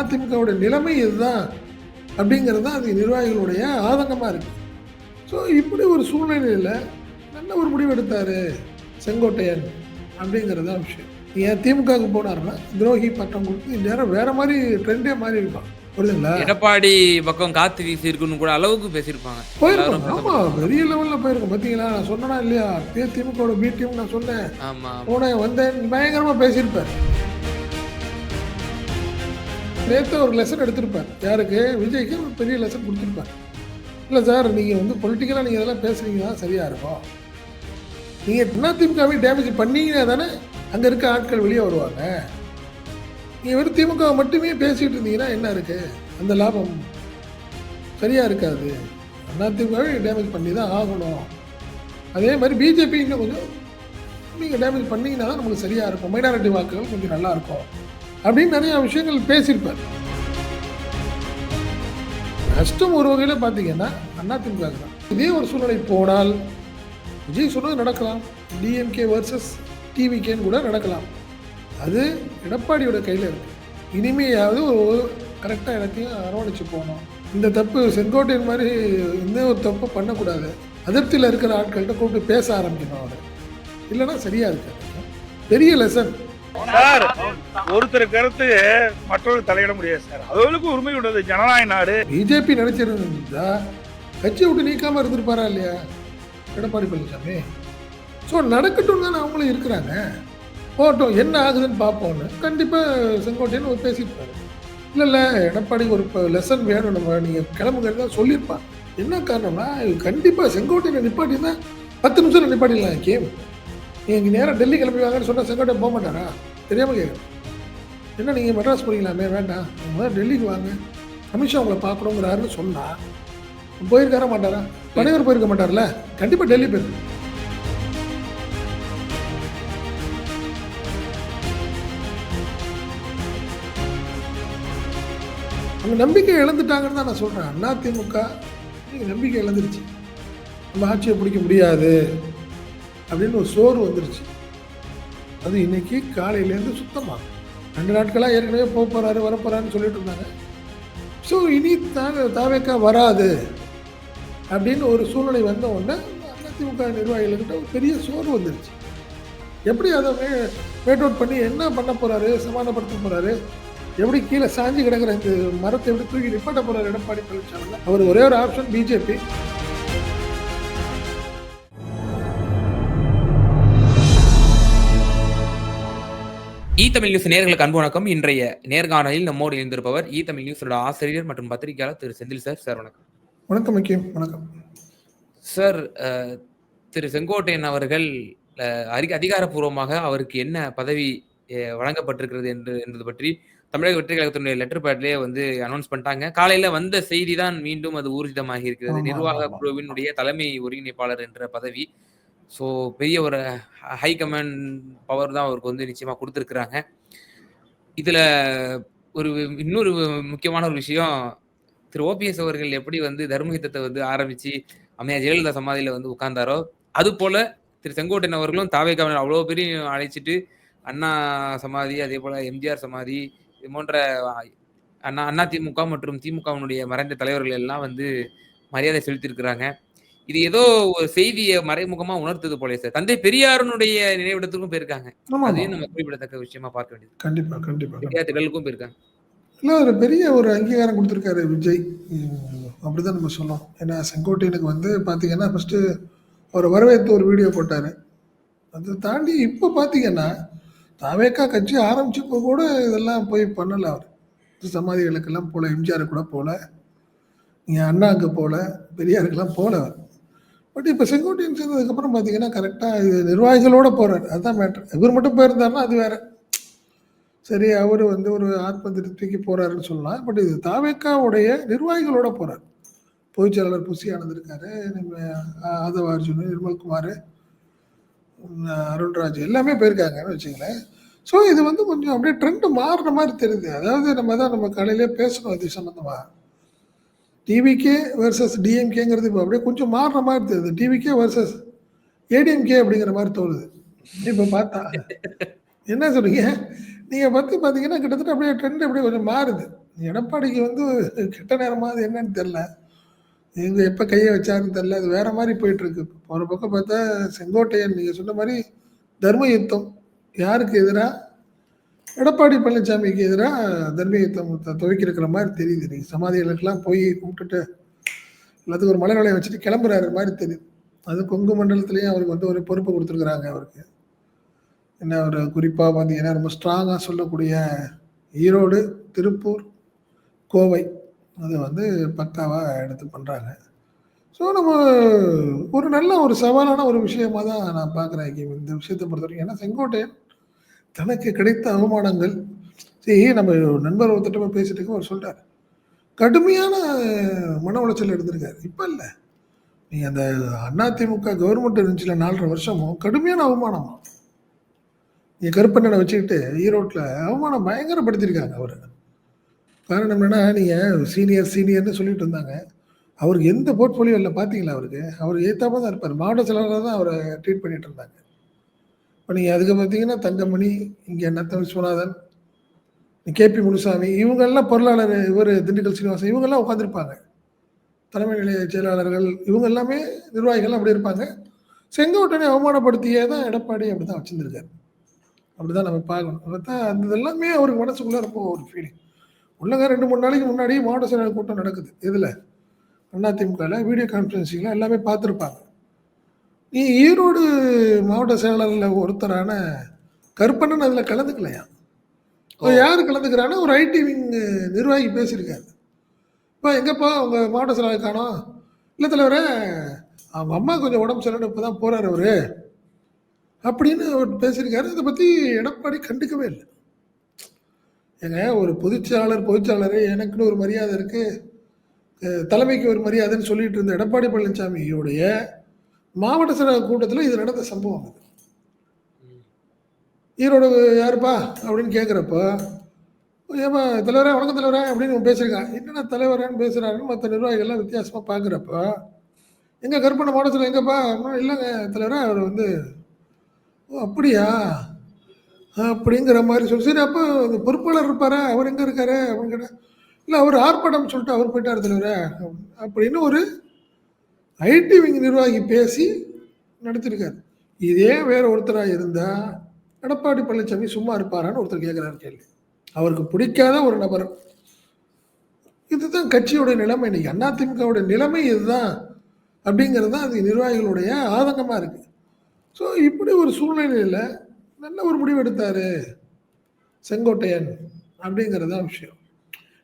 அதிமுகவுடைய நிலைமை இதுதான் அப்படிங்கிறது தான் அது நிர்வாகிகளுடைய ஆதங்கமாக இருக்குது ஸோ இப்படி ஒரு சூழ்நிலையில் நல்ல ஒரு முடிவு எடுத்தார் செங்கோட்டையன் அப்படிங்கிறது தான் விஷயம். ஏன் திமுகவுக்கு போனாருன்னா துரோகி பட்டம் கொடுத்து இந்நேரம் வேற மாதிரி ட்ரெண்டே மாறி இருப்பான். புரியுதுங்களா? எடப்பாடி பக்கம் காத்து வீசி இருக்குன்னு கூட அளவுக்கு பேசியிருப்பாங்க. போயிருக்கோம். ஆமா பெரிய லெவல்ல போயிருக்கோம். பாத்தீங்களா? நான் சொன்னனா இல்லையா? திமுகவோட பி டீம் நான் சொன்னேன். ஆமா. போனேன் வந்தேன் பயங்கரமா பேசியிருப்பார். நேற்று ஒரு லெசன் எடுத்திருப்பார். யாருக்கு? விஜய்க்கு ஒரு பெரிய லெசன் கொடுத்துருப்பார். இல்லை சார் நீங்கள் வந்து பொலிட்டிக்கலாக நீங்கள் இதெல்லாம் பேசுகிறீங்கன்னா சரியாக இருக்கும். நீங்கள் அதிமுகவை டேமேஜ் பண்ணீங்கன்னா தானே அங்கே இருக்க ஆட்கள் வெளியே வருவாங்க. நீங்கள் வெறும் திமுக மட்டுமே பேசிகிட்டு இருந்தீங்கன்னா என்ன இருக்குது அந்த லாபம் சரியாக இருக்காது. அதிமுகவை டேமேஜ் பண்ணி தான் ஆகணும். அதே மாதிரி பிஜேபி இன்னும் கொஞ்சம் நீங்கள் டேமேஜ் பண்ணீங்கன்னா தான் நமக்கு சரியாக இருக்கும். மைனாரிட்டி வாக்குகள் கொஞ்சம் நல்லாயிருக்கும் அப்படின்னு நிறையா விஷயங்கள் பேசியிருப்பார். நஷ்டம் ஒரு வகையில் பார்த்தீங்கன்னா அண்ணா திமுக தான். இதே ஒரு சூழ்நிலை போனால் விஜய் சொன்னது நடக்கலாம். டிஎம்கே வர்சஸ் டிவிகேன்னு கூட நடக்கலாம். அது எடப்பாடியோட கையில் இருக்குது இனிமையாவது ஒரு கரெக்டாக எல்லாத்தையும் அரவணைச்சு போகணும். இந்த தப்பு செங்கோட்டையன் மாதிரி இன்னும் ஒரு தப்பு பண்ணக்கூடாது. அதிருப்தியில் இருக்கிற ஆட்கள்கிட்ட கூப்பிட்டு பேச ஆரம்பிக்கணும் அவர். இல்லைன்னா சரியாக இருக்காது. பெரிய லெசன் சார் ஒருத்தர் கருத்து மற்றவர்கள் தலையிட முடியாது சார். அதுகளுக்கு உரிமை உள்ளது ஜனநாயக நாடு. பிஜேபி நினைச்சிருந்தா கட்சியை விட்டு நீக்காம இருந்திருப்பாரா இல்லையா? எடப்பாடி பழனிசாமி. ஸோ நடக்கட்டும் தானே அவங்களும் இருக்கிறாங்க. போட்டோம் என்ன ஆகுதுன்னு பார்ப்போம்னு. கண்டிப்பாக செங்கோட்டையன் ஒரு பேசியிருப்பாரு. இல்லை இல்லை எடப்பாடி ஒரு லெசன் வேணும் நம்ம நீங்கள் கிளம்புங்கிறது தான் சொல்லியிருப்பான் என்ன காரணம்னா கண்டிப்பாக செங்கோட்டையனை தான் பத்து நிமிஷம் நிப்பாட்டிடலாம் கேம். நீங்கள் நேராக டெல்லி கிளம்பி வாங்கன்னு சொன்னால் செங்கோட்டை போக மாட்டாரா? தெரியாமல் கேட்குறேன் என்ன நீங்கள் மெட்ராஸ் போகிறீங்களாமே வேண்டாம். முதல்ல டெல்லிக்கு வாங்க. அமித்ஷா உங்களை பார்க்கணுங்கிறாருன்னு சொன்னால் போயிருக்காரா மாட்டாரா? பனையூர் போயிருக்க மாட்டார்ல? கண்டிப்பாக டெல்லி போயிருக்கு அவங்க நம்பிக்கை இழந்துட்டாங்கன்னு தான் நான் சொல்கிறேன் அதிமுக நீங்கள் நம்பிக்கை இழந்துருச்சு. நம்ம ஆட்சியை பிடிக்க முடியாது. அப்படின்னு ஒரு சோறு வந்துருச்சு. அது இன்னைக்கு காலையிலேருந்து சுத்தமாக ரெண்டு நாட்களாக ஏற்கனவே போக போகிறாரு வரப்போகிறாருன்னு சொல்லிட்டு இருந்தாங்க. ஸோ இனி தாவே தாவேக்கா வராது அப்படின்னு ஒரு சூழ்நிலை வந்த உடனே அதிமுக நிர்வாகிகள்கிட்ட ஒரு பெரிய சோறு வந்துருச்சு. எப்படி அதை மே மேட் அவுட் பண்ணி என்ன பண்ண போகிறாரு சமாதானப்படுத்த போகிறாரு எப்படி கீழே சாஞ்சு கிடக்கிற இந்த மரத்தை எப்படி தூக்கி நிப்பாட்ட போகிறாரு எடப்பாடி பழனிசாமி? அவர் ஒரே ஒரு option BJP E Tamil news நேர்களுக்கு அன்பு வணக்கம். இன்றைய நேர்காணலில் நம்மோடு இணைந்திருப்பவர் இ தமிழ் நியூஸோட ஆசிரியர் மற்றும் பத்திரிகையாளர் திரு செந்தில் சார். சார் வணக்கம். வணக்கம் முக்கியம் வணக்கம். சார் திரு செங்கோட்டையன் அவர்கள் அதிகாரப்பூர்வமாக அவருக்கு என்ன பதவி வழங்கப்பட்டிருக்கிறது என்று என்பது பற்றி தமிழக வெற்றி கழகத்தினுடைய லெட்டர் பேட்லயே வந்து அனௌன்ஸ் பண்ணிட்டாங்க. காலையில வந்த செய்தி தான் மீண்டும் அது ஊர்ஜிதமாகி இருக்கிறது. நிர்வாக. குழுவினுடைய தலைமை ஒருங்கிணைப்பாளர் என்ற பதவி ஸோ பெரிய ஒரு ஹை கமாண்ட் பவர் தான் அவருக்கு வந்து நிச்சயமாக கொடுத்துருக்குறாங்க. இதில் ஒரு இன்னொரு முக்கியமான ஒரு விஷயம் திரு ஓபிஎஸ் அவர்கள் எப்படி வந்து தர்மயுத்தத்தை வந்து ஆரம்பித்து அம்மையா ஜெயலலிதா சமாதியில் வந்து உட்கார்ந்தாரோ அது போல் திரு செங்கோட்டையன் அவர்களும் தாவேக்காவினர் அவ்வளோ பெரிய அழைச்சிட்டு அண்ணா சமாதி அதே போல் எம்ஜிஆர் சமாதி இது போன்ற அண்ணா அண்ணா திமுக மற்றும் திமுகவினுடைய மறைந்த தலைவர்கள் எல்லாம் வந்து மரியாதை செலுத்தியிருக்கிறாங்க. இது ஏதோ ஒரு செய்தியை மறைமுகமா உணர்த்தது போல சார். தந்தை பெரியாருனுடைய நினைவிடத்துக்கும் போயிருக்காங்க. அதையும் நம்ம குறிப்பிடத்தக்க விஷயமா பார்க்க வேண்டியது. கண்டிப்பா கண்டிப்பா திடலுக்கும் போயிருக்காங்க. இல்லை ஒரு பெரிய ஒரு அங்கீகாரம் கொடுத்துருக்காரு விஜய். அப்படிதான் நம்ம சொல்லலாம் ஏன்னா செங்கோட்டையனுக்கு வந்து பார்த்தீங்கன்னா ஃபஸ்ட்டு அவர் வரவேற்று ஒரு வீடியோ போட்டார். அதை தாண்டி இப்போ பார்த்தீங்கன்னா தாவேக்கா கட்சி ஆரம்பிச்சப்போ கூட இதெல்லாம் போய் பண்ணலை அவர். சமாதிகளுக்கெல்லாம் போல எம்ஜிஆர் கூட போல நீங்கள் அண்ணாக்கு போல பெரியாருக்கெல்லாம் போல அவர். பட் இப்போ செங்கோட்டையன் சேர்ந்ததுக்கப்புறம் பார்த்தீங்கன்னா கரெக்டாக இது நிர்வாகிகளோட போகிறார் அதுதான் மேட்ரு இவர் மட்டும் போயிருந்தாருன்னா அது வேற. சரி அவர் வந்து ஒரு ஆத்ம திருப்திக்கு போகிறாருன்னு சொல்லலாம். பட் இது தாவேக்காவுடைய நிர்வாகிகளோட போகிறார் பொதுச் செயலாளர் புசி ஆனந்த் இருக்காரு ஆதவ அர்ஜுன் நிர்மல்குமார் அருண்ராஜ் எல்லாமே போயிருக்காங்கன்னு வச்சுங்களேன் ஸோ இது வந்து கொஞ்சம் அப்படியே ட்ரெண்ட் மாறுற மாதிரி தெரியுது. அதாவது நம்ம தான் நம்ம காலையிலே பேசணும் இது சம்மந்தமாக டிவிகே வர்சஸ் டிஎம்கேங்கிறது இப்போ அப்படியே கொஞ்சம் மாறுற மாதிரி தெரியுது டிவிகே வர்சஸ் ஏடிஎம்கே அப்படிங்கிற மாதிரி தோணுது இப்போ பார்த்தா என்ன சொல்றீங்க நீங்கள் பற்றி பார்த்தீங்கன்னா, கிட்டத்தட்ட அப்படியே ட்ரெண்ட் அப்படியே கொஞ்சம் மாறுது. எடப்பாடிக்கு வந்து கெட்ட நேரமா அது என்னன்னு தெரில எங்கே எப்போ கையை வச்சாருன்னு தெரில அது வேற மாதிரி போயிட்டுருக்கு. ஒரு பக்கம் பார்த்தா செங்கோட்டையன் நீங்கள் சொன்ன மாதிரி தர்ம யுத்தம். யாருக்கு எதிராக எடப்பாடி பழனிசாமிக்கு எதிராக தர்ம துவைக்கிருக்கிற மாதிரி தெரியுது. நீங்கள் சமாதிகளுக்கெல்லாம் போய் கூப்பிட்டுட்டு எல்லாத்துக்கும் ஒரு மலை வளையம் வச்சுட்டு கிளம்புறாரு மாதிரி தெரியுது. அது கொங்கு மண்டலத்திலையும் அவருக்கு வந்து ஒரு பொறுப்பு கொடுத்துருக்குறாங்க அவருக்கு. என்ன ஒரு குறிப்பாக பார்த்தீங்கன்னா, ரொம்ப ஸ்ட்ராங்காக சொல்லக்கூடிய ஈரோடு, திருப்பூர், கோவை. அது வந்து பக்காவாக எடுத்து பண்ணுறாங்க ஸோ நம்ம ஒரு நல்ல ஒரு சவாலான ஒரு விஷயமாக தான் நான் பார்க்குறேன் ஹக்கீம். இந்த விஷயத்த பொறுத்தவரைக்கும். ஏன்னா செங்கோட்டையன் தனக்கு கிடைத்த அவமானங்கள் சரி நம்ம நண்பர் ஒருத்தட்டமாக பேசிட்டு இருக்கோம் அவர் சொல்றாரு. கடுமையான மன உளைச்சல் எடுத்திருக்காரு இப்போ இல்லை நீங்கள் அந்த அதிமுக கவர்மெண்ட் இருந்துச்சுல நாலரை வருஷமும் கடுமையான அவமானமா. நீங்க கருப்பண்ணனை வச்சுக்கிட்டு ஈரோட்டில் அவமானம் பயங்கரப்படுத்தியிருக்காங்க அவர் காரணம் என்னன்னா, நீங்கள் சீனியர் சீனியர்னு சொல்லிட்டு இருந்தாங்க. அவருக்கு எந்த போர்ட்ஃபோலியோ இல்லை பார்த்தீங்களா அவருக்கு? அவர் ஏற்றாம தான் இருப்பார் மாவட்ட செயலாளராக தான் அவரை ட்ரீட் பண்ணிட்டு இருந்தாங்க. இப்போ நீங்கள் அதுக்கு பார்த்தீங்கன்னா, தங்கமணி, இங்கே நத்தம் விஸ்வநாதன், கே.பி. முனுசாமி இவங்கெல்லாம் பொருளாளர் இவரு திண்டுக்கல் சீனிவாசன் இவங்கெல்லாம் உட்காந்துருப்பாங்க தலைமை நிலைய செயலாளர்கள் இவங்க எல்லாமே நிர்வாகிகள் அப்படி இருப்பாங்க. செங்கோட்டனை அவமானப்படுத்தியே தான் எடப்பாடி அப்படி தான் வச்சுருந்துருக்காரு அப்படி அப்படிதான் நம்ம பார்க்கணும். பார்த்தா அந்த எல்லாமே அவருக்கு மனசுக்குள்ளே ரொம்ப ஒரு ஃபீலிங். உள்ளங்க 2, 3 நாளைக்கு முன்னாடி மாவட்ட செயலாளர் கூட்டம் நடக்குது. இதில் அதிமுகவில் வீடியோ கான்ஃபரன்சிங்கில் எல்லாமே பார்த்துருப்பாங்க நீ ஈரோடு மாவட்ட செயலாளர்ல ஒருத்தரான கருப்பண்ணன் அதுல கலந்துக்கலையாம். ஓ! யாரு கலந்துக்கிறான்னா, ஒரு ஐடி விங் நிர்வாகி பேசியிருக்காரு. "அப்பா எங்கப்பா உங்க மாவட்ட செயலாளர் காணோம்?" "இல்ல தலைவரே, அவங்க அம்மா கொஞ்சம் உடம்பு சரியில்லன்னு இப்ப தான் போறாரு அவரு." அப்படின்னு அவர் பேசியிருக்காரு. இத பத்தி எடப்பாடி கண்டுக்கவே இல்ல. ஏங்க ஒரு பொதுச்செயலாளர், பொதுச்செயலாளரு எனக்குன்னு ஒரு மரியாதை இருக்கு. அ தலைமைக்கு ஒரு மரியாதைன்னு சொல்லிட்டு இருந்த எடப்பாடி பழனிசாமியுடைய மாவட்ட செயலாளர் கூட்டத்தில் இது நடந்த சம்பவம் அது ஈரோடு யாருப்பா? அப்படின்னு கேட்குறப்போ ஏமா தலைவரே வணக்கம் தலைவரே அப்படின்னு பேசியிருக்கான். என்னென்ன தலைவரேன்னு பேசுகிறாருன்னு மற்ற நிர்வாகிகள்லாம் வித்தியாசமாக பார்க்குறப்போ எங்கள் கருப்பண்ண மாவட்டத்தில் எங்கேப்பா எங்கப்பா? அப்படின்னா, இல்லங்க தலைவரே அவர் வந்து ஓ! அப்படியா? அப்படிங்கிற மாதிரி சொல்லி, சரி அப்போ அந்த பொறுப்பாளர் இருப்பார் அவர் எங்கே இருக்காரு? அப்படின்னு கேட்டால் இல்லை அவர் ஆர்ப்பாட்டம் சொல்லிட்டு அவர் போயிட்டார் தலைவரே. அப்படின்னு ஒரு ஐடி விங் நிர்வாகி பேசி நடத்திருக்காரு இதே வேற ஒருத்தராக இருந்தால் எடப்பாடி பழனிசாமி சும்மா இருப்பாரான்னு ஒருத்தர் கேட்குறாரு கேள்வி. அவருக்கு பிடிக்காத ஒரு நபர். இதுதான் கட்சியோட நிலைமை இன்னைக்கு. அதிமுகவோட நிலைமை இதுதான். அப்படிங்கிறது தான் அது நிர்வாகிகளுடைய ஆதங்கமாக இருக்குது ஸோ இப்படி ஒரு சூழ்நிலையில் நல்ல ஒரு முடிவு எடுத்தார் செங்கோட்டையன் அப்படிங்கிறது தான் விஷயம்.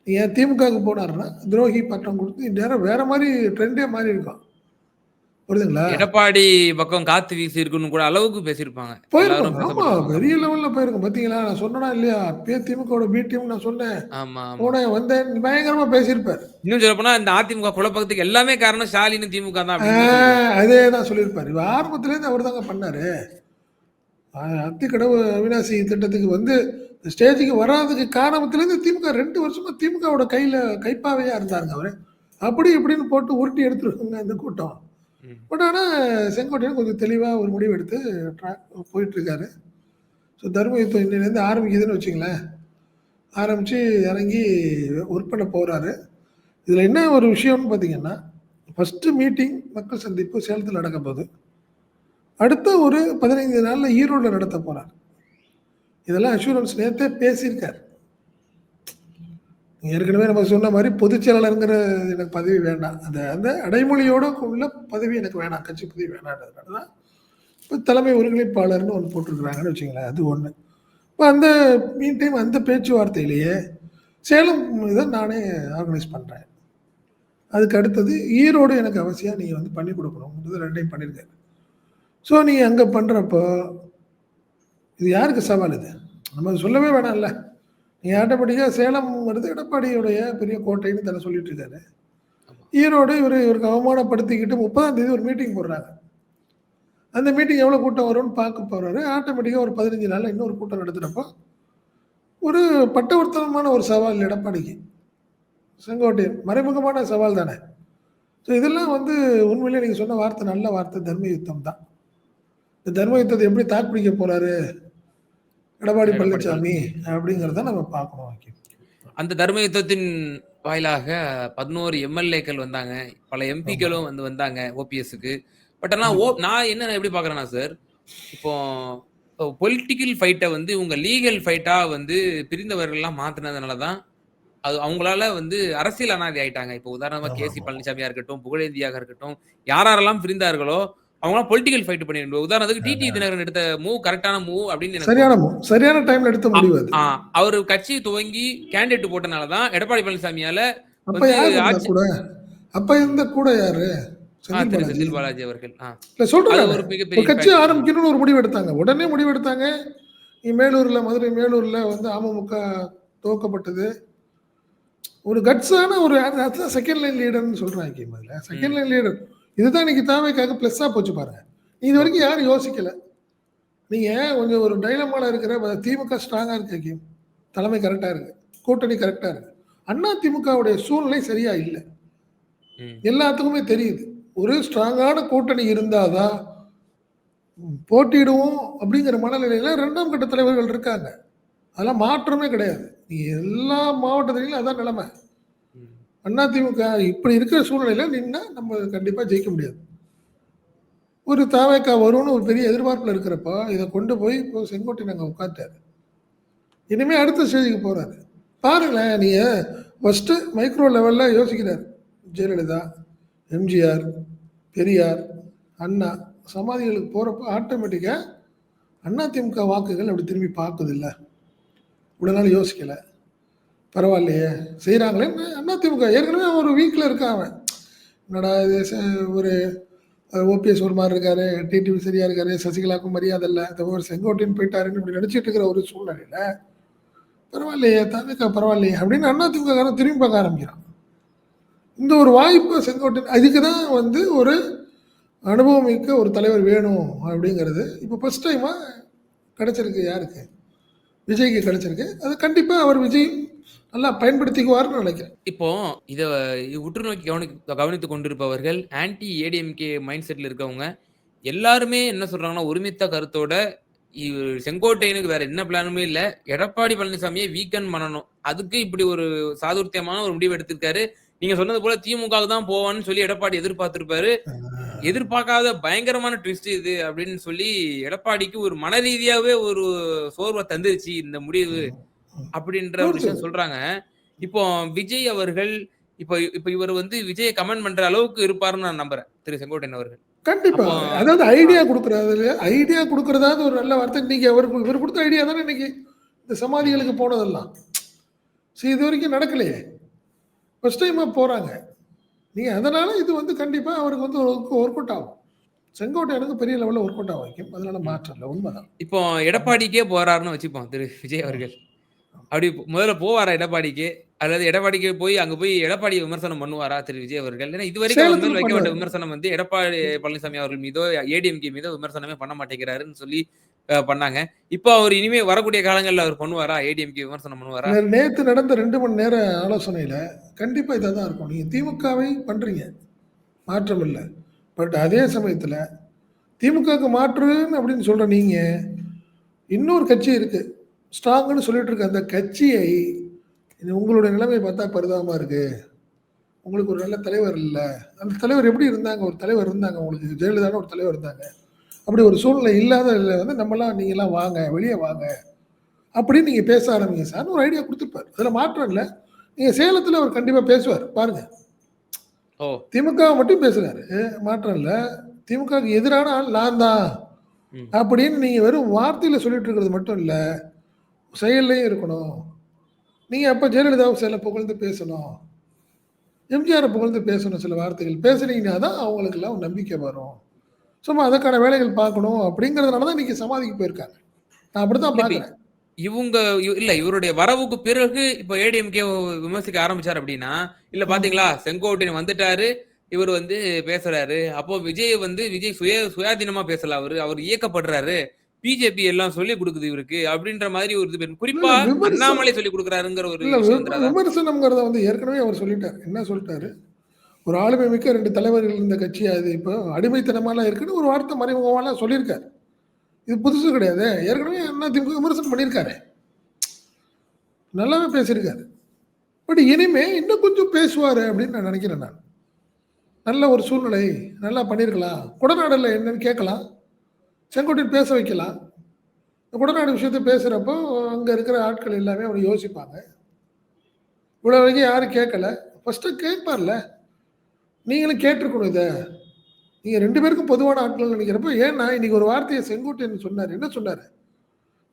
நீங்கள் திமுகவுக்கு போனாருன்னா, துரோகி பட்டம் கொடுத்து இந்நேரம் வேறு மாதிரி ட்ரெண்டே மாறி இருக்கும். புரியுதுங்களா? எடப்பாடி பக்கம் காத்து வீசி இருக்குன்னு கூட அளவுக்கு பேசியிருப்பாங்க. போயிருக்கும். ஆமா. பெரிய லெவல்ல போயிருக்கும். பார்த்தீங்களா? நான் சொன்னேனா இல்லையா? அப்பயே திமுகவோட பி டீம் நான் சொன்னேன். ஆமா. போனேன், வந்தேன் பயங்கரமா பேசியிருப்பாரு. இன்னும் சொல்லப்போனா இந்த அதிமுக குழப்பத்துக்கு எல்லாமே காரணம் ஸ்டாலின், திமுக தான். அதே தான் சொல்லியிருப்பாரு. இவர் ஆரம்பத்திலேருந்து அவர் தாங்க பண்ணாரு. அத்திக்கடவு அவிநாசி திட்டத்துக்கு வந்து ஸ்டேஜுக்கு வராததுக்கு காரணத்திலேருந்து திமுக 2 வருஷமா திமுகவோட கையில கைப்பாவையா இருந்தாருங்க அவரு. அப்படி இப்படின்னு போட்டு உருட்டி எடுத்துருக்குங்க இந்த கூட்டம். பட் ஆனால் செங்கோட்டையன் கொஞ்சம் தெளிவாக ஒரு முடிவு எடுத்து போயிட்டுருக்காரு ஸோ தர்ம யுத்தம் இன்னிலேருந்து ஆரம்பிக்குதுன்னு வச்சுங்களேன். ஆரம்பித்து இறங்கி ஒர்க் பண்ண போகிறாரு இதில் என்ன ஒரு விஷயம்னு பார்த்தீங்கன்னா, ஃபஸ்ட்டு மீட்டிங் மக்கள் சந்திப்பு சேலத்தில் நடக்க போகுது. அடுத்த ஒரு 15 நாள்ல ஈரோடுல நடத்த போகிறார் இதெல்லாம் அஷூரன்ஸ் நேத்தே பேசியிருக்கார் ஏற்கனவே நம்ம சொன்ன மாதிரி பொதுச் எனக்கு பதவி வேண்டாம். அந்த அந்த அடைமொழியோட உள்ள பதவி எனக்கு வேணாம். கட்சி பதவி வேணான்றதுனால தான், இப்போ தலைமை ஒருங்கிணைப்பாளர்னு ஒன்று போட்டிருக்கிறாங்கன்னு வச்சுங்களேன் அது ஒன்று இப்போ அந்த மீன் டைம் அந்த பேச்சுவார்த்தையிலேயே சேலம் இதை நானே ஆர்கனைஸ் பண்ணுறேன் அதுக்கு அடுத்தது ஈரோடு எனக்கு அவசியம் நீங்கள் வந்து பண்ணி கொடுக்கணும்ன்றது ரெண்டையும் பண்ணியிருக்காரு. ஸோ நீங்கள் அங்கே பண்ணுறப்போ இது யாருக்கு சவால் இது? நம்ம சொல்லவே வேணாம்ல. நீங்க ஆட்டோமேட்டிக்கா சேலம்ங்கிறது எடப்பாடியுடைய பெரிய கோட்டைன்னு தானே சொல்லிட்டு இருக்காரு. ஈரோடு இவரு இவருக்கு அவமானப்படுத்திக்கிட்டு 30ஆம் தேதி ஒரு மீட்டிங் போடுறாங்க. அந்த மீட்டிங் எவ்வளோ கூட்டம் வரும்னு பார்க்க போறாரு. ஆட்டோமேட்டிக்கா ஒரு 15 நாள்ல இன்னொரு கூட்டம் நடத்துறப்போ, ஒரு பட்டவர்த்தனமான ஒரு சவால் எடப்பாடிக்கு. செங்கோட்டையன் மறைமுகமான சவால் தானே. ஸோ இதெல்லாம் வந்து உண்மையிலேயே நீங்க சொன்ன வார்த்தை நல்ல வார்த்தை தர்ம யுத்தம் தான். இந்த தர்ம யுத்தத்தை எப்படி தாக்கு பிடிக்க போறாரு? எடப்பாடி பழனிசாமி அப்படிங்கிறத நம்ம பார்க்கணும். அந்த தர்ம யுத்தத்தின் வாயிலாக பதினோரு எம்எல்ஏக்கள் வந்தாங்க பல. எம்பிக்களும் வந்து வந்தாங்க ஓபிஎஸ்க்கு பட் ஆனால் ஓ நான் என்ன எப்படி பார்க்குறேன்னா சார் இப்போ பொலிட்டிக்கல் ஃபைட்டை வந்து இவங்க லீகல் ஃபைட்டாக வந்து பிரிந்தவர்கள்லாம் மாற்றினதுனால தான் அது அவங்களால வந்து அரசியல் அனாதை ஆயிட்டாங்க இப்போ உதாரணமாக கேசி ஆமா. பழனிசாமியா இருக்கட்டும் புகழேந்தியாக இருக்கட்டும் யாரெல்லாம் பிரிந்தார்களோ அவங்களாம் பொலிட்டிக்கல் ஃபைட் பண்ணிருந்தோம். உதாரணத்துக்கு டிடி தினகரன் எடுத்த மூவ் கரெக்டான மூவ் அப்படின்னு சரியான move. சரியான டைம்ல எடுத்த முடிவு அவர் கட்சி துவங்கி கேண்டிடேட் போட்டனால தான் எடப்பாடி பழனிசாமியால அப்ப வந்து யார் இருந்தா ஆட்சி கூட? அப்ப இருந்த கூட யாரு? செந்தில் பாலாஜி. அவர்கள். இல்ல அது சொல்றேன் ஒரு மிகப்பெரிய கட்சி. ஆரம்பிக்கணும்னு ஒரு முடிவு எடுத்தாங்க. உடனே முடிவு எடுத்தாங்க. மேலூர்ல மதுரை மேலூர்ல வந்து அமமுக துவக்கப்பட்டது. ஒரு கட்ஸான ஒரு செகண்ட் லைன் லீடர்னு சொல்றாங்க அதுல செகண்ட் லைன் லீடர் இதுதான் இன்னைக்கு தாவைக்காக பிளஸ்ஸா போச்சு பாருங்க இது வரைக்கும் யாரும் யோசிக்கல. நீங்க கொஞ்சம் ஒரு டைலமால இருக்கிற திமுக ஸ்ட்ராங்கா இருக்கு ஹக்கீம். தலைமை கரெக்டா இருக்கு. கூட்டணி கரெக்டா இருக்கு. அண்ணா திமுகவுடைய சூழ்நிலை சரியா இல்லை. எல்லாத்துக்குமே தெரியுது. ஒரு ஸ்ட்ராங்கான கூட்டணி இருந்தாதான் போட்டியிடுவோம் அப்படிங்கிற மனநிலையில ரெண்டாம் கட்ட தலைவர்கள் இருக்காங்க. அதெல்லாம் மாற்றமே கிடையாது. எல்லா மாவட்டத்திலையும் அதான் நிலைமை. அதிமுக இப்படி இருக்கிற சூழ்நிலையில நின்னா நம்ம கண்டிப்பா ஜெயிக்க முடியாது. ஒரு தாவேக்கா வரும்னு ஒரு பெரிய எதிர்பார்ப்பில் இருக்கிறப்ப இதை கொண்டு போய் இப்போ செங்கோட்டை நாங்கள் உட்காந்துட்டாரு இனிமே அடுத்த ஸ்டேஜுக்கு போறாரு. பாருங்களேன் நீங்க ஃபஸ்ட்டு மைக்ரோ லெவல்ல யோசிக்கிறார். ஜெயலலிதா எம்ஜிஆர் பெரியார் அண்ணா சமாதிகளுக்கு போறப்ப ஆட்டோமேட்டிக்காக அதிமுக வாக்குகள் அப்படி திரும்பி பார்க்குதில்ல உடனே இவ்வளோ நாள் பரவாயில்லையே. செய்கிறாங்களே அதிமுக ஏற்கனவே அவன் ஒரு வீக்கில் இருக்கான் அவன். என்னடா இது ஒரு ஓபிஎஸ் ஒரு மாதிரி இருக்காரு டிடிவி சரியா இருக்காரு சசிகலாவுக்கும் மரியாதை இல்லை இந்த ஒரு செங்கோட்டையன் போயிட்டாருன்னு இப்படி நினச்சிட்டு இருக்கிற ஒரு சூழ்நிலையில பரவாயில்லையே தமிழக பரவாயில்லையே அப்படின்னு அண்ணா காரன் திரும்பி பார்க்க ஆரம்பிக்கிறான். இந்த ஒரு வாய்ப்பு செங்கோட்டையன் அதுக்கு தான் வந்து ஒரு அனுபவம் மிக்க ஒரு தலைவர் வேணும் அப்படிங்கிறது இப்போ ஃபஸ்ட் டைமாக கிடச்சிருக்கு யாருக்கு? விஜய்க்கு கிடைச்சிருக்கு. அது கண்டிப்பாக அவர் விஜய் நல்லா பயன்படுத்திக்குவார்னு நினைக்கிறேன். இப்போ இதை உற்று நோக்கி கவனி கவனித்துக் கொண்டிருப்பவர்கள் ஆன்டி ஏடிஎம்கே மைண்ட் செட்ல இருக்கவங்க எல்லாருமே என்ன சொல்றாங்கன்னா ஒருமித்த கருத்தோட செங்கோட்டையனுக்கு வேற என்ன பிளானுமே இல்லை. எடப்பாடி பழனிசாமியை வீக்கன் பண்ணணும். அதுக்கு இப்படி ஒரு சாதுர்த்தியமான ஒரு முடிவு எடுத்திருக்காரு. நீங்க சொன்னது போல திமுக தான் போவான்னு சொல்லி எடப்பாடி எதிர்பார்த்திருப்பாரு. எதிர்பார்க்காத பயங்கரமான ட்விஸ்ட் இது அப்படின்னு சொல்லி எடப்பாடிக்கு ஒரு மன ரீதியாவே ஒரு சோர்வை தந்துருச்சு இந்த முடிவு அப்படின்ற ஒரு விஷயம் சொல்றாங்க. இப்போ விஜய் அவர்கள் இப்போ இப்போ இவர் வந்து விஜயை கமெண்ட் பண்ற அளவுக்கு இருப்பாருன்னு நான் நம்புறேன். திரு செங்கோட்டையன் அவர்கள். கண்டிப்பா. அதாவது ஐடியா கொடுக்கறது ஐடியா கொடுக்கறதாவது ஒரு நல்ல வார்த்தை. இன்னைக்கு அவர் இவர் கொடுத்த ஐடியா தானே இன்னைக்கு இந்த சமாதிகளுக்கு போனதெல்லாம். சரி இது வரைக்கும் நடக்கலையே. ஃபர்ஸ்ட் டைமா போறாங்க. நீங்க அதனால இது வந்து கண்டிப்பா அவருக்கு வந்து ஒர்க் அவுட் ஆகும். செங்கோட்டையனுக்கு பெரிய லெவலில் ஒர்க் அவுட் ஆகும் வைக்கும். அதனால மாற்றம் இல்லை. உண்மைதான். இப்போ எடப்பாடிக்கே போறாருன்னு வச்சுப்போம் திரு விஜய் அவர்கள். அப்படி முதல்ல போவாரா எடப்பாடிக்கு? அல்லது எடப்பாடிக்கு போய் அங்க போய் எடப்பாடி விமர்சனம் பண்ணுவாரா திரு விஜய் அவர்கள்? ஏன்னா இது வரைக்கும் வைக்கப்பட்ட. விமர்சனம் வந்து எடப்பாடி பழனிசாமி அவர்கள் மீதோ ஏடிஎம்கே மீதோ விமர்சனமே பண்ண மாட்டேங்கிறாருன்னு சொல்லி பண்ணாங்க. இப்போ அவர் இனிமே வரக்கூடிய காலங்களில் அவர் பண்ணுவாரா? ஏடிஎம்கே விமர்சனம் பண்ணுவாரா? நேற்று நடந்த ரெண்டு மணி நேர ஆலோசனையில கண்டிப்பா இதாக தான் இருக்கும். நீங்க திமுகவை பண்றீங்க. மாற்றம் இல்லை. பட் அதே சமயத்தில் திமுகவுக்கு மாற்றுன்னு அப்படின்னு சொல்ற நீங்க இன்னொரு கட்சி இருக்கு. ஸ்ட்ராங்னு சொல்லிட்டு இருக்க அந்த கட்சியை உங்களுடைய நிலைமை பார்த்தா பரிதாபமா இருக்கு. உங்களுக்கு ஒரு நல்ல தலைவர் இல்லை. அந்த தலைவர் எப்படி இருந்தாங்க? ஒரு தலைவர் இருந்தாங்க உங்களுக்கு. ஜெயலலிதான ஒரு தலைவர் இருந்தாங்க. அப்படி ஒரு சூழ்நிலை இல்லாத வந்து நம்மலாம் நீங்களாம் வாங்க வெளியே வாங்க. அப்படின்னு நீங்க பேச ஆரம்பிங்க சார். ஒரு ஐடியா கொடுத்துருப்பாரு. அதுல மாற்றம் இல்லை. நீங்க சேலத்துல அவர் கண்டிப்பா பேசுவார். பாருங்க. ஓ. திமுக மட்டும் பேசுறாரு. மாற்றம் இல்லை. திமுகவுக்கு எதிரான ஆள் நான் தான். அப்படின்னு நீங்க வெறும் வார்த்தையில சொல்லிட்டு இருக்கிறது மட்டும் இல்ல. செயல்லையும் இருக்கணும். நீங்க அப்ப ஜெயலலிதாவை சில புகழ்ந்து பேசணும். எம்ஜிஆரை புகழ்ந்து பேசணும் சில வார்த்தைகள். பேசுனீங்கன்னா தான் அவங்களுக்கெல்லாம் நம்பிக்கை வரும். சும்மா அதற்கான வேலைகள் பார்க்கணும் அப்படிங்கிறதுனால தான் இன்னைக்கு சமாதிக்கு போயிருக்காங்க நான் அப்படித்தான் பார்க்குறேன் இவங்க இவ- இல்ல இவருடைய வரவுக்கு பிறகு இப்போ ஏடிஎம்கே விமர்சிக்க ஆரம்பிச்சார் அப்படின்னா இல்ல பாத்தீங்களா செங்கோட்டையன் வந்துட்டாரு இவர் வந்து பேசுறாரு அப்போ விஜய் வந்து விஜய் சுய சுயாதீனமா பேசல அவரு அவர் இயக்கப்படுறாரு பிஜேபி எல்லாம் சொல்லி கொடுக்குது இவருக்கு அப்படின்ற மாதிரி ஒரு இது. குறிப்பா. அண்ணாமலை சொல்லி கொடுக்குறாருங்கிற ஒரு? விமர்சனம்ங்கிறத வந்து ஏற்கனவே அவர் சொல்லிட்டார் என்ன சொல்லிட்டாரு ஒரு ஆளுமை மிக்க ரெண்டு தலைவர்கள் இந்த கட்சி அது இப்போ அடிமைத்தனமாலாம் இருக்குன்னு ஒரு வார்த்தை மறைமுகமாலாம் சொல்லியிருக்காரு. இது புதுசு கிடையாது. ஏற்கனவே அண்ணா திமுக விமர்சனம் பண்ணியிருக்காரு. நல்லாவே பேசியிருக்காரு. பட் இனிமே இன்னும் கொஞ்சம் பேசுவார் அப்படின்னு நான் நினைக்கிறேன் நான். நல்ல ஒரு சூழ்நிலை நல்லா பண்ணியிருக்கலாம். குடநாடில் என்னன்னு கேட்கலாம். செங்கோட்டில் பேச வைக்கலாம். குடநாடு விஷயத்தை பேசுகிறப்போ அங்கே இருக்கிற ஆட்கள் எல்லாமே அவனை யோசிப்பாங்க. இவ்வளோ வரைக்கும் யாரும் கேட்கல. ஃபஸ்ட்டு கேட்பார்ல. நீங்களும் கேட்டிருக்கணும் இதை. நீங்கள் ரெண்டு பேருக்கும் பொதுவான ஆட்கள் நினைக்கிறப்போ ஏன்னா இன்னைக்கு ஒரு வார்த்தையை செங்கோட்டையன் சொன்னார். என்ன சொன்னார்?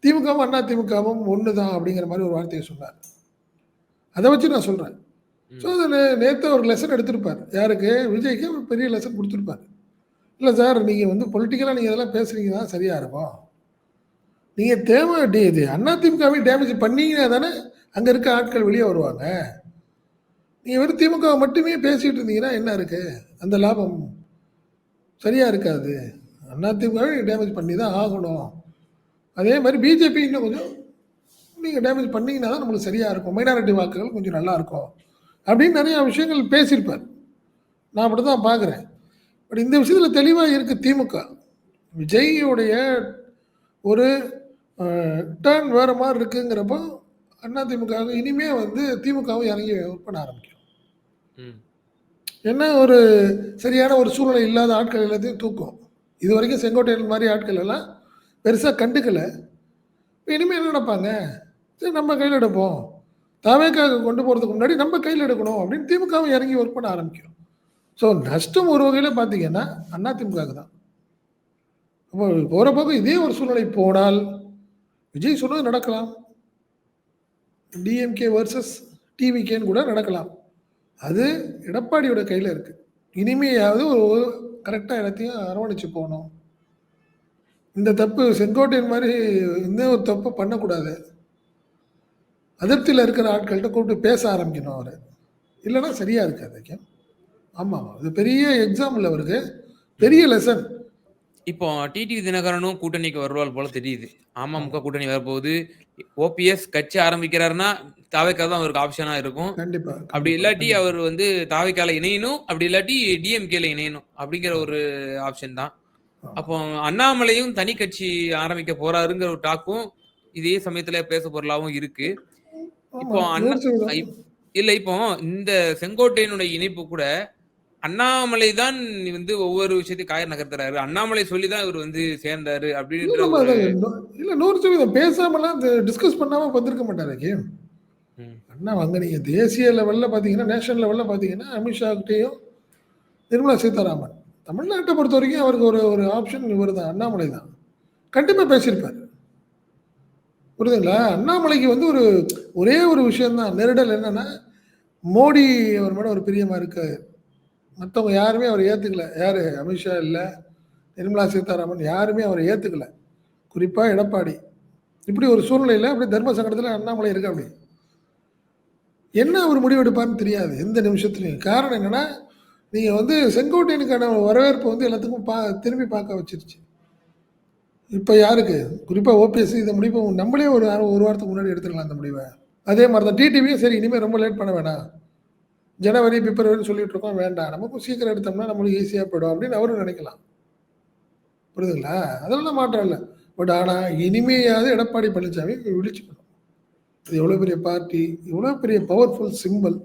திமுகவும் அண்ணா திமுகவும் ஒன்று தான் அப்படிங்கிற மாதிரி ஒரு வார்த்தையை சொன்னார். அதை வச்சு நான் சொல்கிறேன். ஸோ அதை நேற்று ஒரு லெசன் எடுத்திருப்பார். யாருக்கு? விஜய்க்கு ஒரு பெரிய லெசன் கொடுத்துருப்பார். இல்லை சார் நீங்கள் வந்து பொலிட்டிக்கலாக நீங்கள் இதெல்லாம் பேசுகிறீங்க தான் சரியாக இருக்கும். நீங்கள் தேவை இது அண்ணா திமுகவை டேமேஜ் பண்ணீங்கன்னா தானே அங்கே இருக்க ஆட்கள் வெளியே வருவாங்க. நீங்கள் வெறும் திமுக மட்டுமே பேசிகிட்டு இருந்தீங்கன்னா என்ன இருக்குது அந்த லாபம் சரியாக இருக்காது. அண்ணா நீங்கள் டேமேஜ் பண்ணி தான் ஆகணும். அதே மாதிரி பிஜேபி இன்னும் கொஞ்சம் நீங்கள் டேமேஜ் பண்ணீங்கன்னா தான் நம்மளுக்கு சரியாக இருக்கும். மைனாரிட்டி வாக்குகள் கொஞ்சம் நல்லாயிருக்கும் அப்படின்னு நிறையா விஷயங்கள் பேசியிருப்பார். நான் அப்படி தான் பார்க்குறேன் பட் இந்த விஷயத்தில் தெளிவாக இருக்குது திமுக. விஜய்யுடைய ஒரு டேர்ன் வேறு மாதிரி இருக்குங்கிறப்போ அண்ணா இனிமே வந்து திமுகவும் இறங்கி பண்ண ஆரம்பிக்கும். என்ன ஒரு சரியான ஒரு சூழ்நிலை இல்லாத ஆட்கள் எல்லாத்தையும் தூக்கும். இது வரைக்கும் செங்கோட்டையன் மாதிரி ஆட்கள் எல்லாம் பெருசாக கண்டுக்கலை. இனிமேல் என்ன நடப்பாங்க? சரி நம்ம கையில் எடுப்போம். தாவேக்காக கொண்டு போகிறதுக்கு முன்னாடி நம்ம கையில் எடுக்கணும் அப்படின்னு திமுகவும் இறங்கி ஒர்க் பண்ண ஆரம்பிக்கும். ஸோ நஷ்டம் ஒரு வகையில் பார்த்தீங்கன்னா அண்ணா திமுகவுக்கு தான். அப்போ போகிற பக்கம் இதே ஒரு சூழ்நிலை போனால் விஜய் சொன்னது நடக்கலாம். டிஎம்கே வர்சஸ் டிவிகேன்னு கூட நடக்கலாம். அது எடப்பாடியோட கையில் இருக்கு. இனிமையாவது ஒரு கரெக்டாக எல்லாத்தையும் அரவணைச்சு போகணும். இந்த தப்பு செங்கோட்டையன் மாதிரி இந்த ஒரு தப்பு பண்ணக்கூடாது. அதிருப்தியில் இருக்கிற ஆட்கள்கிட்ட கூப்பிட்டு பேச ஆரம்பிக்கணும் அவர். இல்லைன்னா சரியாக இருக்காது ஆமாம் ஆமாம். இது பெரிய எக்ஸாம்பிள் அவருக்கு. பெரிய லெசன் இப்போ டிடிவி தினகரனும் கூட்டணிக்கு வருவாள் போல தெரியுது. அமமுக கூட்டணி வரப்போகுது. ஓபிஎஸ் கட்சி ஆரம்பிக்கிறாருன்னா தாவைக்கா தான் அவருக்கு ஆப்ஷனா இருக்கும். கண்டிப்பா அப்படி இல்லாட்டி அவர் வந்து தாவைக்கால இணையணும். அப்படி இல்லாட்டி டிஎம்கேல இணையணும். அப்படிங்கிற ஒரு ஆப்ஷன் தான். அப்போ அண்ணாமலையும் தனி கட்சி ஆரம்பிக்க போறாருங்கிற ஒரு டாக்கும் இதே சமயத்துல பேச பொருளாவும் இருக்கு. இப்போ அண்ணா- இல்ல இப்போ இந்த செங்கோட்டையனுடைய இணைப்பு கூட அண்ணாமலை தான் வந்து ஒவ்வொரு விஷயத்தையும் காய நகர்த்துறாரு. அண்ணாமலை சொல்லி தான் இவர் வந்து சேர்ந்தாரு அப்படின்ற இல்ல நூறு சதவீதம். பேசாமலாம் டிஸ்கஸ் பண்ணாம வந்திருக்க மாட்டாரு கேம். அண்ணா அங்க நீங்க தேசிய லெவல்ல பாத்தீங்கன்னா நேஷனல் லெவல்ல பாத்தீங்கன்னா அமித்ஷா கிட்டேயும் நிர்மலா சீதாராமன். தமிழ்நாட்டை பொறுத்த வரைக்கும் அவருக்கு ஒரு ஒரு ஆப்ஷன் இவர் தான் அண்ணாமலை தான் கண்டிப்பா பேசியிருப்பாரு. புரியுதுங்களா? அண்ணாமலைக்கு வந்து ஒரு ஒரே ஒரு விஷயம்தான். நெருடல் என்னன்னா மோடி அவர் மேல ஒரு பிரியமா இருக்காரு. மற்றவங்க யாருமே அவர் ஏற்றுக்கல யாரு? அமித்ஷா இல்லை நிர்மலா சீதாராமன் யாருமே அவரை ஏற்றுக்கல குறிப்பாக எடப்பாடி. இப்படி ஒரு சூழ்நிலையில் அப்படி தர்ம சங்கடத்தில் அண்ணாமலை இருக்கா அப்படி என்ன அவர் முடிவெடுப்பார்னு தெரியாது எந்த நிமிஷத்துலையும். காரணம் என்னன்னா நீங்கள் வந்து செங்கோட்டையனுக்கான வரவேற்பு வந்து எல்லாத்துக்கும் பா திரும்பி பார்க்க வச்சிருச்சு. இப்போ யாருக்கு? குறிப்பாக ஓபிஎஸ் இந்த முடிவை நம்மளே ஒரு ஒரு வாரத்துக்கு முன்னாடி எடுத்துக்கலாம் அந்த முடிவை. அதே மாதிரி தான் டிடிவியும் சரி இனிமேல் ரொம்ப லேட் பண்ண வேணாம். ஜனவரி பிப்ரவரின்னு சொல்லிட்டு இருக்கோம். வேண்டாம். நமக்கும் சீக்கிரம் எடுத்தோம்னா நம்மளுக்கு ஈஸியாக போயிடும் அப்படின்னு அவரும் நினைக்கலாம். புரியுதுங்களா? அதெல்லாம் மாற்றம் இல்லை. பட் ஆனால் இனிமையாவது எடப்பாடி பழனிசாமி விழிச்சுக்கணும். இது எவ்வளோ பெரிய பார்ட்டி இவ்வளோ பெரிய பவர்ஃபுல் சிம்பிள்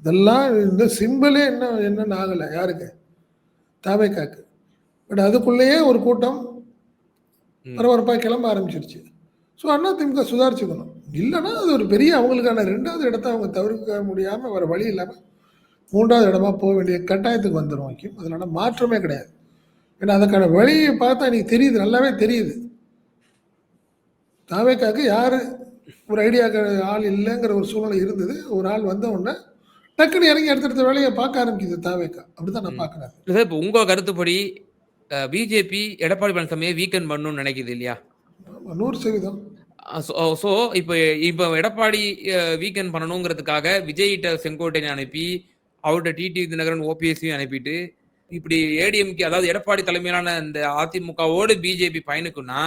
இதெல்லாம் இந்த சிம்பிளே என்ன என்னன்னு ஆகலை. யாருக்கு? தாவேக்காக்கு. பட் அதுக்குள்ளேயே ஒரு கூட்டம். பரபரப்பாக கிளம்ப ஆரம்பிச்சிருச்சு. ஸோ அண்ணா திமுக சுதாரிச்சுக்கணும். இல்லைன்னா அது ஒரு பெரிய அவங்களுக்கான ரெண்டாவது இடத்த அவங்க தவிர்க்க முடியாமல் வேறு வழி இல்லாமல் மூன்றாவது இடமா போக வேண்டிய கட்டாயத்துக்கு வந்துடும் வைக்கும் அதனால மாற்றமே கிடையாது. ஏன்னா அதுக்கான வழியை பார்த்தா எனக்கு தெரியுது நல்லாவே தெரியுது. தாவேக்காக்கு யார் ஒரு ஐடியாக்கு ஆள் இல்லைங்கிற ஒரு சூழ்நிலை இருந்தது. ஒரு ஆள் வந்த உடனே டக்குன்னு இறங்கி அடுத்தடுத்த வேலையை பார்க்க ஆரம்பிக்குது தாவேக்கா. அப்படிதான் நான் பார்க்குறேன். இல்ல இப்போ உங்க கருத்துப்படி பிஜேபி எடப்பாடி பழனிசாமியை வீக்கெண்ட் பண்ணணும்னு நினைக்குது இல்லையா? நூறு சதவீதம். ஸோ இப்போ இப்போ எடப்பாடி வீக்கெண்ட் பண்ணணுங்கிறதுக்காக விஜய்கிட்ட செங்கோட்டையனை அனுப்பி அவர்கிட்ட டிடி தினகரன் ஓபிஎஸ்சியும் அனுப்பிட்டு இப்படி ஏடிஎம்கே அதாவது எடப்பாடி தலைமையிலான இந்த அதிமுகவோடு பிஜேபி பயணிக்கும்னா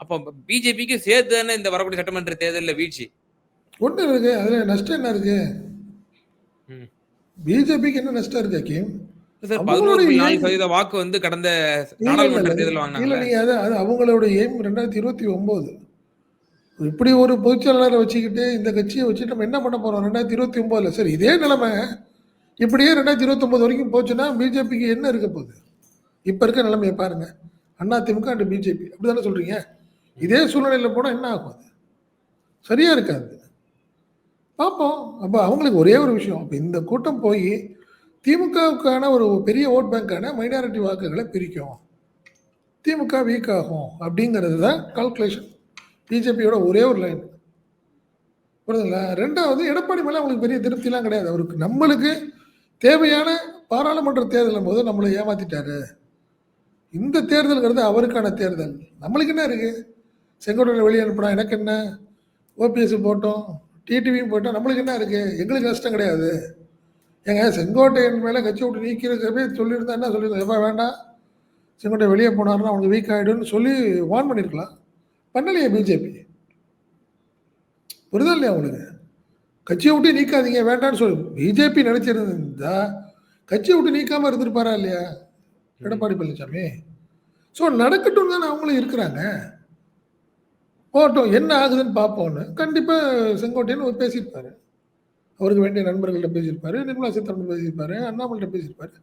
அப்போ பிஜேபிக்கு சேர்த்து தானே இந்த வரக்கூடிய சட்டமன்ற தேர்தலில் வீழ்ச்சி? ஒன்று இருக்கு. அதில் நஷ்டம் என்ன இருக்கு. பிஜேபிக்கு என்ன நஷ்டம் இருக்கு அக்கீம் சார் 11.4% aim- வாக்கு வந்து கடந்த நாடாளுமன்ற தேர்தல் வாங்கினாங்க அது அவங்களோட எய்ம் ரெண்டாயிரத்தி இருபத்தி ஒன்பது இப்படி ஒரு பொதுச்செயலாளரை வச்சுக்கிட்டு இந்த கட்சியை வச்சுட்டு நம்ம என்ன பண்ண போகிறோம் ரெண்டாயிரத்தி இருபத்தி ஒம்போதில் சரி இதே நிலைமை. இப்படியே ரெண்டாயிரத்தி இருபத்தொம்போது வரைக்கும் போச்சுன்னா பிஜேபிக்கு என்ன இருக்க போகுது? இப்போ இருக்க நிலைமையை பாருங்கள் அண்ணா திமுக அண்ட் பிஜேபி. அப்படி தானே சொல்கிறீங்க இதே சூழ்நிலையில் போனால் என்ன ஆகும் அது? சரியாக இருக்காது. பார்ப்போம் அப்போ அவங்களுக்கு ஒரே ஒரு விஷயம். அப்போ இந்த கூட்டம் போய் திமுகவுக்கான ஒரு பெரிய ஓட் பேங்க்கான மைனாரிட்டி வாக்குகளை பிரிக்கும். திமுக வீக் ஆகும் அப்படிங்கிறது தான் கால்குலேஷன் பிஜேபியோட ஒரே ஒரு லைன் புரியுதுங்களா? ரெண்டாவது எடப்பாடி மேலே அவங்களுக்கு பெரிய திருப்திலாம் கிடையாது. அவருக்கு நம்மளுக்கு தேவையான பாராளுமன்ற தேர்தலும் போது நம்மளை ஏமாத்திட்டாரு. இந்த தேர்தலுங்கிறது அவருக்கான தேர்தல். நம்மளுக்கு என்ன இருக்குது செங்கோட்டையில் வெளியே அனுப்பினா எனக்கு என்ன? ஓபிஎஸ் போட்டோம் டிடிவியும் போட்டோம் நம்மளுக்கு என்ன இருக்குது எங்களுக்கு கஷ்டம் கிடையாது. ஏங்க செங்கோட்டையன் மேலே கட்சி விட்டு நீக்கிறதுக்கவே சொல்லியிருந்தா என்ன சொல்லியிருந்தோம் எப்போ வேண்டாம். செங்கோட்டை வெளியே போனாருன்னா அவனுக்கு வீக் ஆகிடும்னு சொல்லி வார்ன் பண்ணியிருக்கலாம் பண்ணலையே பிஜேபி. புரிதா இல்லையா உங்களுக்கு கட்சியை விட்டு நீக்காதீங்க வேண்டாம்னு சொல்லி. பிஜேபி நினைச்சிருந்தா கட்சியை விட்டு நீக்காம இருந்திருப்பாரா இல்லையா? எடப்பாடி பழனிசாமி. ஸோ நடக்கட்டும் தானே அவங்களும் இருக்கிறாங்க. போட்டோம் என்ன ஆகுதுன்னு பார்ப்போம்னு. கண்டிப்பாக செங்கோட்டையன் ஒரு பேசியிருப்பாரு. அவருக்கு வேண்டிய நண்பர்கள்ட்ட பேசியிருப்பாரு நிர்மலா சீதாராமன் பேசியிருப்பாரு அண்ணாமலைகிட்ட பேசியிருப்பாரு.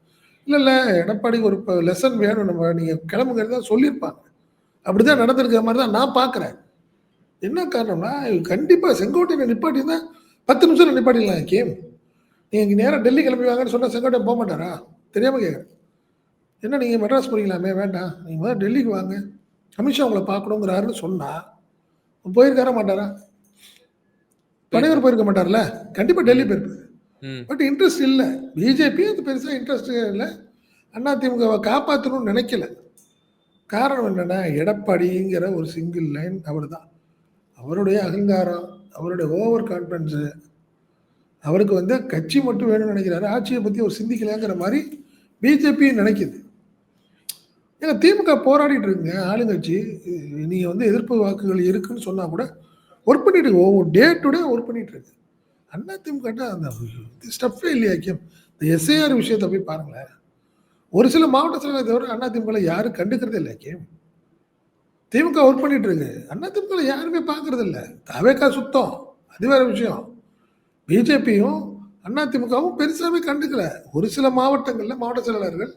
இல்லை இல்லை எடப்பாடிக்கு ஒரு லெசன் வேணும். நம்ம நீங்கள் கிளம்புங்கிறது தான் சொல்லியிருப்பாங்க. அப்படி தான் நடந்திருக்கிற மாதிரி தான் நான் பார்க்குறேன். என்ன காரணம்னா கண்டிப்பாக செங்கோட்டையை நிப்பாட்டி தான் பத்து நிமிஷம் நிப்பாட்டிடலாம் கேம். நீங்கள் நேராக டெல்லி கிளம்பி வாங்கன்னு சொன்னால் செங்கோட்டையன் போக மாட்டாரா? தெரியாமல் கேட்குறேன் என்ன நீங்கள் மெட்ராஸ் போறீங்களாமே? வேண்டாம். நீங்கள் முதல்ல டெல்லிக்கு வாங்க. அமித்ஷா உங்களை பார்க்கணுங்கிறாருன்னு சொன்னால் போயிருக்கார மாட்டாரா? பனையூர் போயிருக்க மாட்டார்ல? கண்டிப்பாக டெல்லி போயிருப்பாரு. பட் இன்ட்ரெஸ்ட் இல்லை. பிஜேபி அது பெருசாக இன்ட்ரெஸ்ட் இல்லை. அதிமுகவை காப்பாற்றணும்னு நினைக்கல. காரணம் என்னன்னா எடப்பாடிங்கிற ஒரு சிங்கிள் லைன் அவர் தான் அவருடைய அகங்காரம் அவருடைய ஓவர் கான்ஃபிடன்ஸு அவருக்கு வந்து கட்சி மட்டும் வேணும்னு நினைக்கிறாரு. ஆட்சியை பற்றி அவர் சிந்திக்கலைங்கிற மாதிரி பிஜேபி நினைக்குது. ஏன்னா திமுக போராடிட்டு இருக்குங்க ஆளுங்கட்சி. நீங்கள் வந்து எதிர்ப்பு வாக்குகள் இருக்குன்னு சொன்னால் கூட ஒர்க் பண்ணிட்டு இருக்கு. ஒவ்வொரு டே டு டே ஒர்க் பண்ணிட்டு இருக்கு. அண்ணா திமுக அந்த ஸ்டெப்பே இல்லையா கேம் இந்த எஸ்ஐஆர் விஷயத்தை போய் பாருங்களேன். ஒரு சில மாவட்ட செயலரை தவிர அண்ணா திமுக யாரும் கண்டுக்கிறதே இல்லை கேம் திமுக ஒர்க் பண்ணிட்டு இருக்கு. அண்ணா திமுக யாருமே பார்க்கறது இல்லை தவேக்கா சுத்தம். அது வேற விஷயம். பிஜேபியும் அண்ணா திமுகவும் பெருசாகவே கண்டுக்கல. ஒரு சில மாவட்டங்களில் மாவட்ட செயலாளர்கள்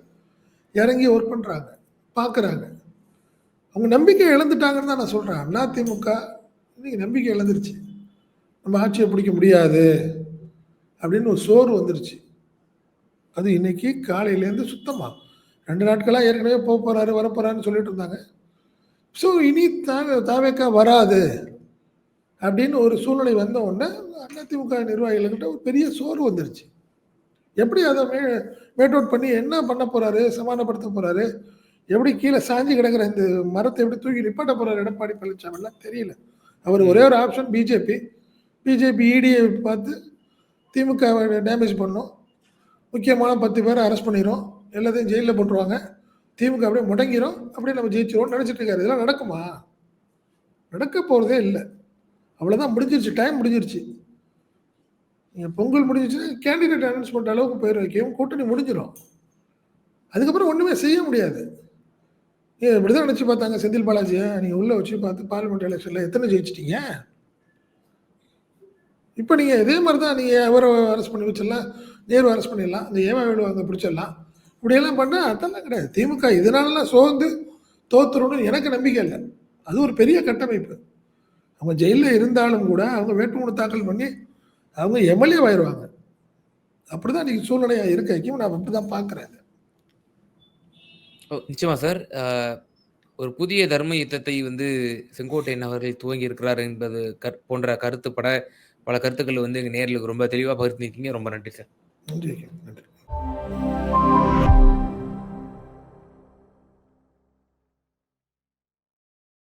இறங்கி ஒர்க் பண்ணுறாங்க பார்க்குறாங்க அவங்க நம்பிக்கை இழந்துட்டாங்கன்னு தான் நான் சொல்கிறேன் அண்ணா திமுக இன்னைக்கு நம்பிக்கை இழந்துருச்சு. நம்ம ஆட்சியை பிடிக்க முடியாது அப்படின்னு ஒரு சோறு வந்துருச்சு. அது இன்னைக்கு காலையிலேருந்து சுத்தமாக ரெண்டு நாட்களாக ஏற்கனவே போக போகிறாரு வரப்போகிறாருன்னு சொல்லிட்டு இருந்தாங்க. ஸோ இனி தாவே தாவேக்கா வராது அப்படின்னு ஒரு சூழ்நிலை வந்த உடனே அதிமுக நிர்வாகிகள்கிட்ட ஒரு பெரிய சோறு வந்துருச்சு. எப்படி அதை மே மேட் அவுட் பண்ணி என்ன பண்ண போகிறாரு சமாதானப்படுத்த போகிறாரு எப்படி கீழே சாஞ்சி கிடக்கிற இந்த மரத்தை எப்படி தூக்கி நிப்பாட்ட போகிறாரு எடப்பாடி பழனிசாமிலாம் தெரியல. அவர் ஒரே ஒரு ஆப்ஷன் பிஜேபி பிஜேபி இடியை பார்த்து திமுக டேமேஜ் பண்ணோம். முக்கியமான பத்து பேரை அரெஸ்ட் பண்ணிடும் எல்லாத்தையும் ஜெயிலில் போட்டுருவாங்க. திமுக அப்படியே முடங்கிடும் அப்படியே நம்ம ஜெயிச்சிருவோம் நினச்சிட்டு இருக்காரு. இதெல்லாம் நடக்குமா? நடக்க போகிறதே இல்லை. அவ்வளோதான் முடிஞ்சிருச்சு. டைம் முடிஞ்சிருச்சு. நீங்கள் பொங்கல் முடிஞ்சிச்சுன்னா கேண்டிடேட் அனௌன்ஸ்மெண்ட் அளவுக்கு போயிடும் வைக்கும் கூட்டணி முடிஞ்சிடும் அதுக்கப்புறம் ஒன்றுமே செய்ய முடியாது. நீ இப்படி தான் நினச்சி பார்த்தாங்க செந்தில் பாலாஜியை. நீங்கள் உள்ளே வச்சு பார்த்து பார்லிமெண்ட் எலெக்ஷனில் எத்தனை ஜெயிச்சிட்டீங்க? இப்போ நீங்கள் இதே மாதிரி தான் நீங்கள் அவரை அரெஸ்ட் பண்ணி வச்சிடலாம். நேரு அரெஸ்ட் பண்ணிடலாம். இந்த ஏமா வேலு அங்கே பிடிச்சிடலாம். இப்படியெல்லாம் பண்ணால் அதெல்லாம் கிடையாது. திமுக இதனாலலாம் சோர்ந்து தோத்துறோன்னு எனக்கு நம்பிக்கை இல்லை. அது ஒரு பெரிய கட்டமைப்பு. அவங்க ஜெயிலில் இருந்தாலும் கூட அவங்க வேட்புமனு தாக்கல் பண்ணி அவங்க எம்எல்ஏ ஆயிடுவாங்க அப்படிதான் இன்னைக்கு சூழ்நிலையாக இருக்கைக்கும் நான் அப்படி தான் பார்க்குறேன் ஓ நிச்சயமா சார். ஒரு புதிய தர்ம யுத்தத்தை வந்து செங்கோட்டையன் அவர்கள் துவங்கி இருக்கிறார் என்பது கற் போன்ற கருத்துப்பட பல கருத்துக்கள் வந்து எங்கள் நேரில் ரொம்ப தெளிவாக பகிர்ந்துருக்கீங்க. ரொம்ப நன்றி சார். நன்றி நன்றி.